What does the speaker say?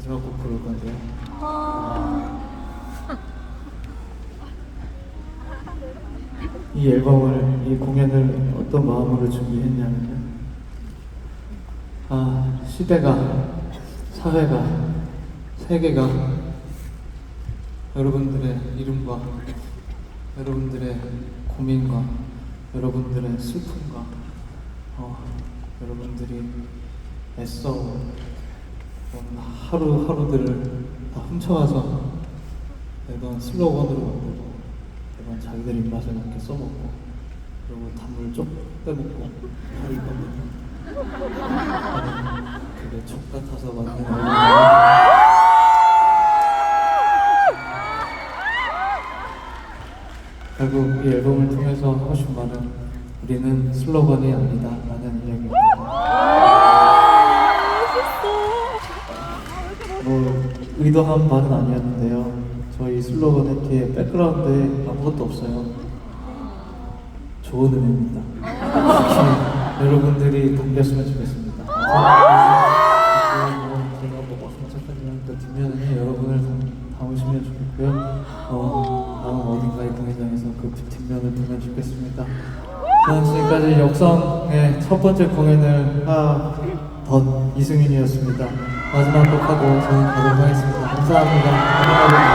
마지막 곡 부를 건데요. 이 앨범을, 이 공연을 어떤 마음으로 준비했냐면요. 아, 시대가, 사회가, 세계가 여러분들의 이름과 여러분들의 고민과 여러분들의 슬픔과 어, 여러분들이 애써온 하루하루들을 다 훔쳐와서 이건 슬로건으로 만들고 이건 자기들 입맛에 맞게 써먹고 그리고 단물 쪽 빼먹고 할 겁니다. 그게 촉 같아서 만든 앨범이에요. 결국 이 앨범을 통해서 하고 싶은 말은 우리는 슬로건이 아니다 라는 이야기입니다. 뭐 의도한 말은 아니었는데요. 저희 슬로건의 뒤에 백그라운드에 아무것도 없어요. 좋은 의미입니다. 혹시 여러분들이 담겼으면 좋겠습니다. 뭐 제가 뭐 어성착하지만 그 뒷면에 여러분을 담- 담으시면 좋겠고요. 어, 다음 어딘가의 공연장에서 그 뒷면을 보면 좋겠습니다. 저는 지금까지 역성의 첫 번째 공연을 하 던 이승윤이었습니다. 마지막 곡 하고 저는 가도록 하겠습니다. 감사합니다. 감사합니다.